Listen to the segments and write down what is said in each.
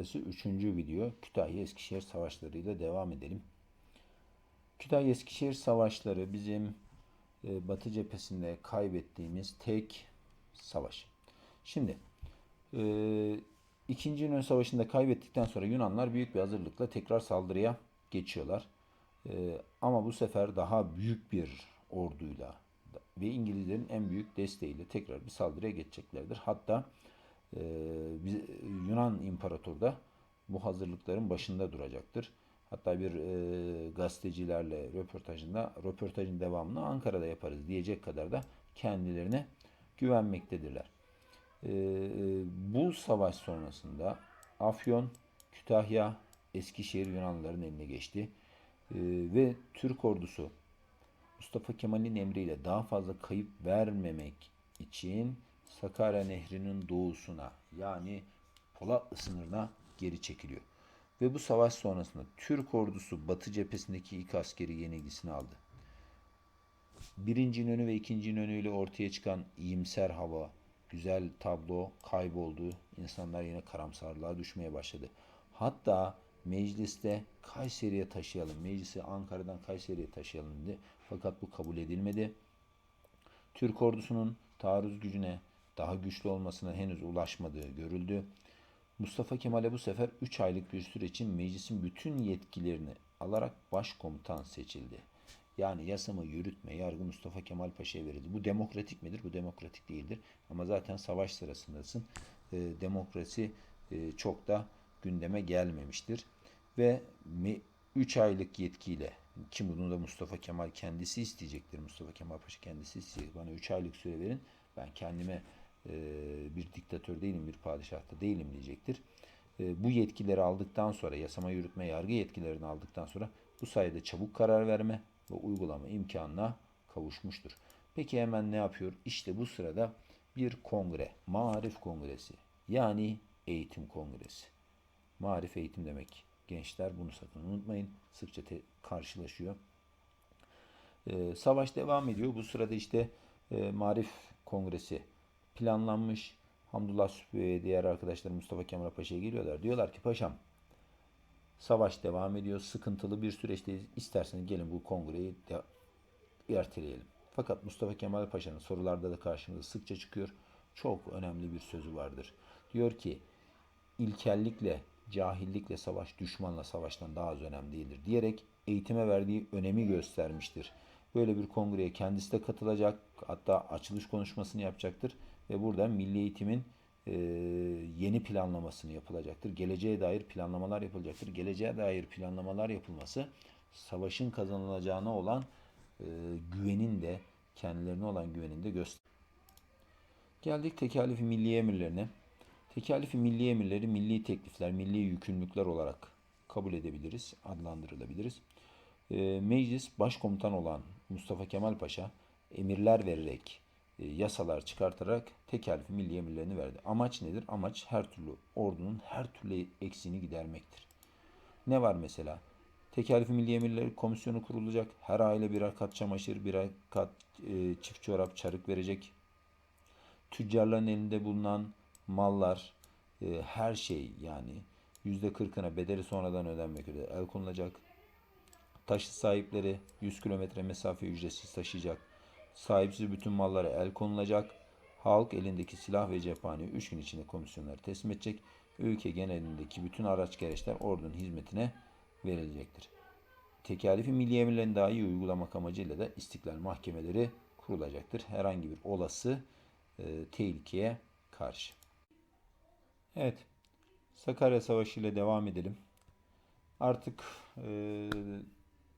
Cephesi 3. video Kütahya Eskişehir Savaşları'yla devam edelim. Kütahya Eskişehir Savaşları bizim e, Batı cephesinde kaybettiğimiz tek savaş. Şimdi e, İkinci Yunan Savaşı'nda kaybettikten sonra Yunanlar büyük bir hazırlıkla tekrar saldırıya geçiyorlar. E, ama bu sefer daha büyük bir orduyla ve İngilizlerin en büyük desteğiyle tekrar bir saldırıya geçeceklerdir. Hatta e, Yunan İmparatoru da bu hazırlıkların başında duracaktır. Hatta bir e, gazetecilerle röportajında röportajın devamını Ankara'da yaparız diyecek kadar da kendilerine güvenmektedirler. E, bu savaş sonrasında Afyon, Kütahya, Eskişehir Yunanlıların eline geçti. E, ve Türk ordusu Mustafa Kemal'in emriyle daha fazla kayıp vermemek için Sakarya Nehri'nin doğusuna yani Polatlı sınırına geri çekiliyor. Ve bu savaş sonrasında Türk ordusu Batı cephesindeki ilk askeri yenilgisini aldı. Birinci İnönü ve ikinci İnönü ile ortaya çıkan iyimser hava, güzel tablo kayboldu. İnsanlar yine karamsarlığa düşmeye başladı. Hatta mecliste Kayseri'ye taşıyalım, meclisi Ankara'dan Kayseri'ye taşıyalım dedi. Fakat bu kabul edilmedi. Türk ordusunun taarruz gücüne daha güçlü olmasına henüz ulaşmadığı görüldü. Mustafa Kemal'e bu sefer 3 aylık bir süre için meclisin bütün yetkilerini alarak başkomutan seçildi. Yani yasama, yürütme, yargı Mustafa Kemal Paşa'ya verildi. Bu demokratik midir? Bu demokratik değildir. Ama zaten savaş sırasındasın. E, demokrasi e, çok da gündeme gelmemiştir. Ve 3 aylık yetkiyle ki bunu da Mustafa Kemal kendisi isteyecektir. Mustafa Kemal Paşa kendisi isteyecek. Bana 3 aylık süre verin. Ben kendime e, bir diktatör değilim, bir padişah da değilim diyecektir. E, bu yetkileri aldıktan sonra, yasama, yürütme, yargı yetkilerini aldıktan sonra bu sayede çabuk karar verme ve uygulama imkanına kavuşmuştur. Peki hemen ne yapıyor? İşte bu sırada bir kongre, Marif Kongresi yani eğitim kongresi. Marif eğitim demek. Gençler bunu sakın unutmayın. Sıkça karşılaşıyor. Ee, savaş devam ediyor. Bu sırada işte e, Marif Kongresi planlanmış. Hamdullah Sübü ve diğer arkadaşlar Mustafa Kemal Paşa'ya geliyorlar. Diyorlar ki paşam savaş devam ediyor. Sıkıntılı bir süreçteyiz. İsterseniz gelin bu kongreyi de erteleyelim. Fakat Mustafa Kemal Paşa'nın sorularda da karşımıza sıkça çıkıyor. Çok önemli bir sözü vardır. Diyor ki ilkellikle, cahillikle savaş düşmanla savaştan daha az önemli değildir diyerek eğitime verdiği önemi göstermiştir. Böyle bir kongreye kendisi de katılacak. Hatta açılış konuşmasını yapacaktır ve burada milli eğitimin e, yeni planlamasını yapılacaktır. Geleceğe dair planlamalar yapılacaktır. Geleceğe dair planlamalar yapılması savaşın kazanılacağına olan e, güvenin de kendilerine olan güvenin de göster. Geldik tekalifi milli emirlerine. Tekalifi milli emirleri milli teklifler, milli yükümlülükler olarak kabul edebiliriz, adlandırılabiliriz. E, meclis başkomutan olan Mustafa Kemal Paşa emirler vererek yasalar çıkartarak tekelif milli emirlerini verdi. Amaç nedir? Amaç her türlü ordunun her türlü eksiğini gidermektir. Ne var mesela? Tekelif milli emirleri komisyonu kurulacak. Her aile birer kat çamaşır, birer kat e, çift çorap, çarık verecek. Tüccarların elinde bulunan mallar, e, her şey yani yüzde kırkına bedeli sonradan ödenmek üzere el konulacak. Taşı sahipleri 100 kilometre mesafe ücretsiz taşıyacak Sahipsiz bütün mallara el konulacak. Halk elindeki silah ve cephaneyi 3 gün içinde komisyonlara teslim edecek. Ülke genelindeki bütün araç gereçler ordunun hizmetine verilecektir. Tekalifi milli emirlerini daha iyi uygulamak amacıyla da istiklal mahkemeleri kurulacaktır. Herhangi bir olası e, tehlikeye karşı. Evet, Sakarya Savaşı ile devam edelim. Artık e,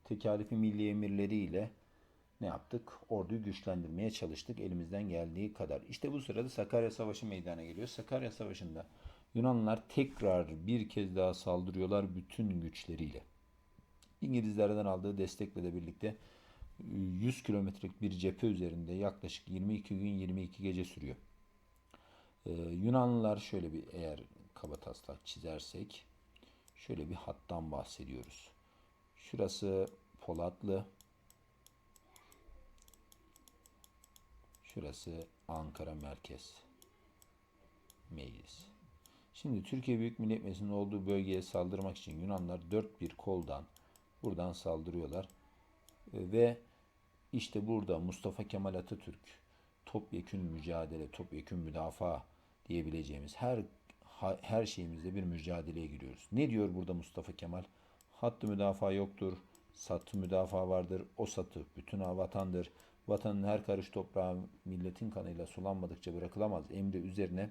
tekalifi milli emirleriyle ne yaptık? Orduyu güçlendirmeye çalıştık elimizden geldiği kadar. İşte bu sırada Sakarya Savaşı meydana geliyor. Sakarya Savaşı'nda Yunanlılar tekrar bir kez daha saldırıyorlar bütün güçleriyle. İngilizlerden aldığı destekle de birlikte 100 kilometrelik bir cephe üzerinde yaklaşık 22 gün 22 gece sürüyor. Ee, Yunanlılar şöyle bir eğer kaba taslak çizersek şöyle bir hattan bahsediyoruz. Şurası Polatlı, Şurası Ankara Merkez Meclis. Şimdi Türkiye Büyük Millet Meclisi'nin olduğu bölgeye saldırmak için Yunanlar dört bir koldan buradan saldırıyorlar. E, Ve işte burada Mustafa Kemal Atatürk topyekün mücadele, topyekün müdafaa diyebileceğimiz her her şeyimizde bir mücadeleye giriyoruz. Ne diyor burada Mustafa Kemal? Hattı müdafaa yoktur, satı müdafaa vardır. O satı bütün vatandır. Vatanın her karış toprağı milletin kanıyla sulanmadıkça bırakılamaz. Emri üzerine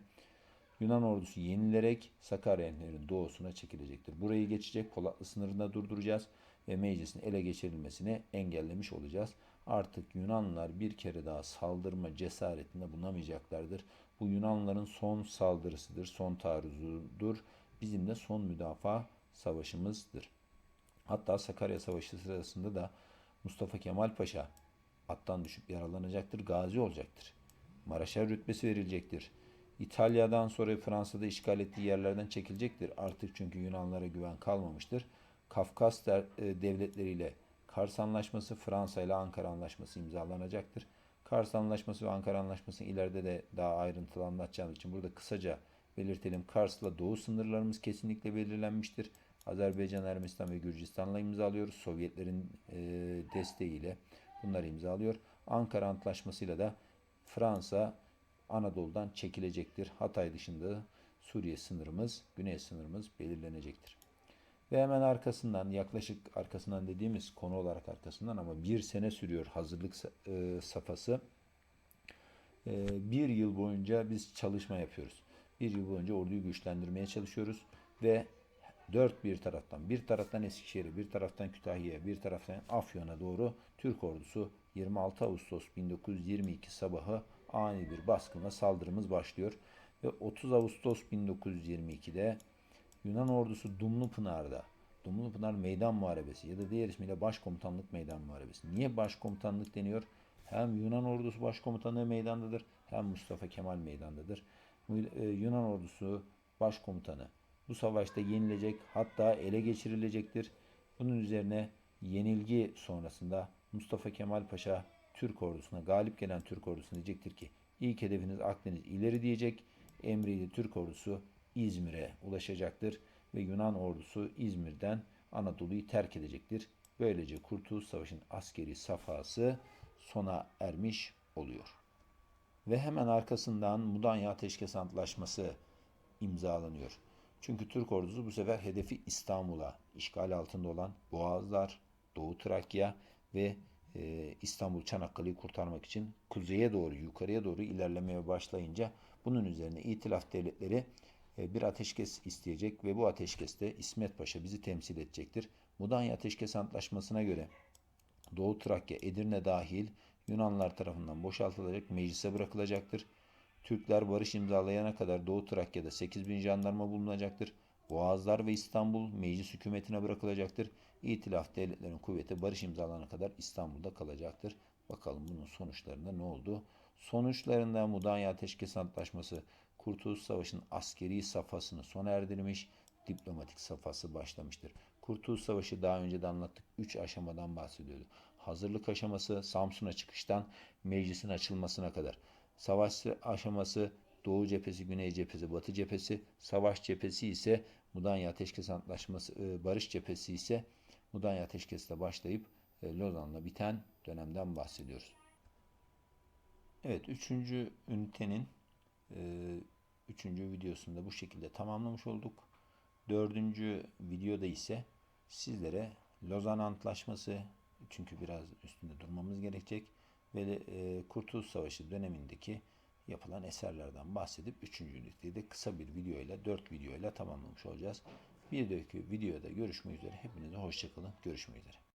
Yunan ordusu yenilerek Sakarya Nehri'nin doğusuna çekilecektir. Burayı geçecek Polatlı sınırında durduracağız ve meclisin ele geçirilmesini engellemiş olacağız. Artık Yunanlılar bir kere daha saldırma cesaretinde bulunamayacaklardır. Bu Yunanlıların son saldırısıdır, son taarruzudur. Bizim de son müdafaa savaşımızdır. Hatta Sakarya Savaşı sırasında da Mustafa Kemal Paşa attan düşüp yaralanacaktır, gazi olacaktır. Maraşer rütbesi verilecektir. İtalya'dan sonra Fransa'da işgal ettiği yerlerden çekilecektir. Artık çünkü Yunanlara güven kalmamıştır. Kafkas e, devletleriyle Kars Anlaşması, Fransa ile Ankara Anlaşması imzalanacaktır. Kars Anlaşması ve Ankara Anlaşması'nı ileride de daha ayrıntılı anlatacağım için burada kısaca belirtelim. Kars'la doğu sınırlarımız kesinlikle belirlenmiştir. Azerbaycan, Ermenistan ve Gürcistan'la imzalıyoruz. Sovyetlerin e, desteğiyle bunları imzalıyor. Ankara Antlaşması'yla da Fransa Anadolu'dan çekilecektir. Hatay dışında Suriye sınırımız, güney sınırımız belirlenecektir. Ve hemen arkasından yaklaşık arkasından dediğimiz konu olarak arkasından ama bir sene sürüyor hazırlık e, safhası. E, bir yıl boyunca biz çalışma yapıyoruz. Bir yıl boyunca orduyu güçlendirmeye çalışıyoruz ve dört bir taraftan, bir taraftan Eskişehir'e, bir taraftan Kütahya'ya, bir taraftan Afyon'a doğru Türk ordusu 26 Ağustos 1922 sabahı ani bir baskınla saldırımız başlıyor. Ve 30 Ağustos 1922'de Yunan ordusu Dumlupınar'da, Dumlupınar Meydan Muharebesi ya da diğer ismiyle Başkomutanlık Meydan Muharebesi. Niye başkomutanlık deniyor? Hem Yunan ordusu başkomutanlığı meydandadır hem Mustafa Kemal meydandadır. E, Yunan ordusu başkomutanı bu savaşta yenilecek hatta ele geçirilecektir. Bunun üzerine yenilgi sonrasında Mustafa Kemal Paşa Türk ordusuna galip gelen Türk ordusuna diyecektir ki ilk hedefiniz Akdeniz ileri diyecek. Emriyle Türk ordusu İzmir'e ulaşacaktır ve Yunan ordusu İzmir'den Anadolu'yu terk edecektir. Böylece Kurtuluş Savaşı'nın askeri safhası sona ermiş oluyor. Ve hemen arkasından Mudanya Ateşkes Antlaşması imzalanıyor. Çünkü Türk ordusu bu sefer hedefi İstanbul'a, işgal altında olan Boğazlar, Doğu Trakya ve e, İstanbul Çanakkale'yi kurtarmak için kuzeye doğru, yukarıya doğru ilerlemeye başlayınca bunun üzerine itilaf devletleri e, bir ateşkes isteyecek ve bu ateşkeste İsmet Paşa bizi temsil edecektir. Mudanya Ateşkes Antlaşması'na göre Doğu Trakya, Edirne dahil Yunanlar tarafından boşaltılacak, meclise bırakılacaktır. Türkler barış imzalayana kadar Doğu Trakya'da 8 bin jandarma bulunacaktır. Boğazlar ve İstanbul meclis hükümetine bırakılacaktır. İtilaf devletlerin kuvveti barış imzalanana kadar İstanbul'da kalacaktır. Bakalım bunun sonuçlarında ne oldu? Sonuçlarında Mudanya Ateşkes Antlaşması Kurtuluş Savaşı'nın askeri safhasını sona erdirmiş, diplomatik safhası başlamıştır. Kurtuluş Savaşı daha önce de anlattık. 3 aşamadan bahsediyordu. Hazırlık aşaması Samsun'a çıkıştan meclisin açılmasına kadar. Savaş aşaması Doğu cephesi, Güney cephesi, Batı cephesi, savaş cephesi ise Mudanya Ateşkes Antlaşması, e, barış cephesi ise Mudanya Ateşkes'le başlayıp e, Lozan'la biten dönemden bahsediyoruz. Evet, üçüncü ünitenin e, üçüncü videosunda bu şekilde tamamlamış olduk. Dördüncü videoda ise sizlere Lozan Antlaşması, çünkü biraz üstünde durmamız gerekecek ve e, Kurtuluş Savaşı dönemindeki yapılan eserlerden bahsedip üçüncü üniteyi de kısa bir videoyla, dört videoyla tamamlamış olacağız. Bir dahaki videoda görüşmek üzere. Hepinize hoşçakalın. Görüşmek üzere.